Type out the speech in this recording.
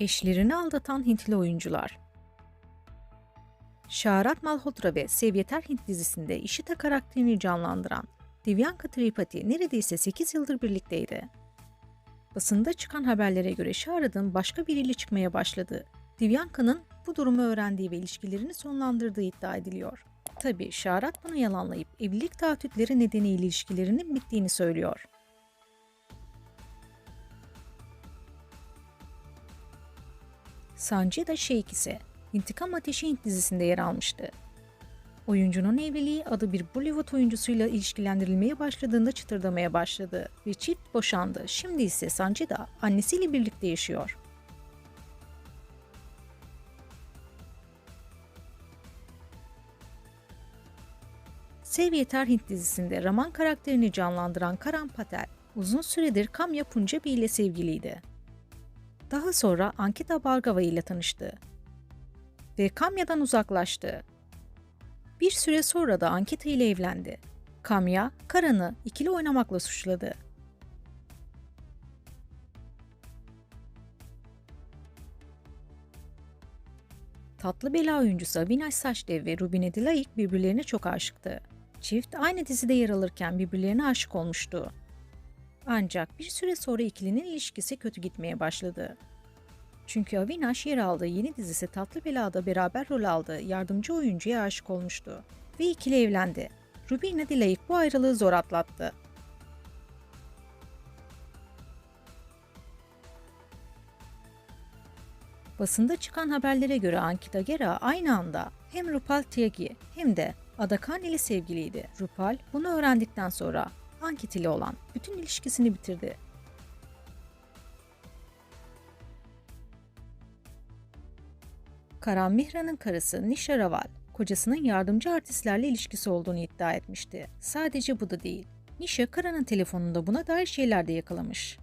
Eşlerini aldatan Hintli oyuncular. Şaharat Malhotra ve Sevyeter Hint dizisinde Işita karakterini canlandıran Divyanka Tripathi neredeyse 8 yıldır birlikteydi. Basında çıkan haberlere göre Şaharat'ın başka biriyle çıkmaya başladığı, Divyanka'nın bu durumu öğrendiği ve ilişkilerini sonlandırdığı iddia ediliyor. Tabi Şaharat bunu yalanlayıp evlilik taahhütleri nedeniyle ilişkilerinin bittiğini söylüyor. Sancıda Şeyk ise İntikam Ateşi Hint dizisinde yer almıştı. Oyuncunun evliliği adı bir Bollywood oyuncusuyla ilişkilendirilmeye başladığında çıtırdamaya başladı ve çift boşandı. Şimdi ise Sancıda annesiyle birlikte yaşıyor. Sev Yeter Hint dizisinde Raman karakterini canlandıran Karan Patel uzun süredir Kamya Punjabi ile sevgiliydi. Daha sonra Ankita Bhargava ile tanıştı ve Kamya'dan uzaklaştı. Bir süre sonra da Ankita ile evlendi. Kamya, Karan'ı ikili oynamakla suçladı. Tatlı bela oyuncusu Avinash Sachdev ve Rubine Dilayik birbirlerine çok aşıktı. Çift aynı dizide yer alırken birbirlerine aşık olmuştu. Ancak bir süre sonra ikilinin ilişkisi kötü gitmeye başladı. Çünkü Avinash yer aldığı yeni dizisi Tatlı Bela'da beraber rol aldığı yardımcı oyuncuya aşık olmuştu ve ikili evlendi. Rubina Dilayik bu ayrılığı zor atlattı. Basında çıkan haberlere göre Ankita Gera aynı anda hem Rupal Tyagi hem de Adakan ile sevgiliydi. Rupal bunu öğrendikten sonra Ankit ile olan bütün ilişkisini bitirdi. Karan Mihra'nın karısı Nisha Raval, kocasının yardımcı artistlerle ilişkisi olduğunu iddia etmişti. Sadece bu da değil. Nisha Karan'ın telefonunda buna dair şeyler de yakalamış.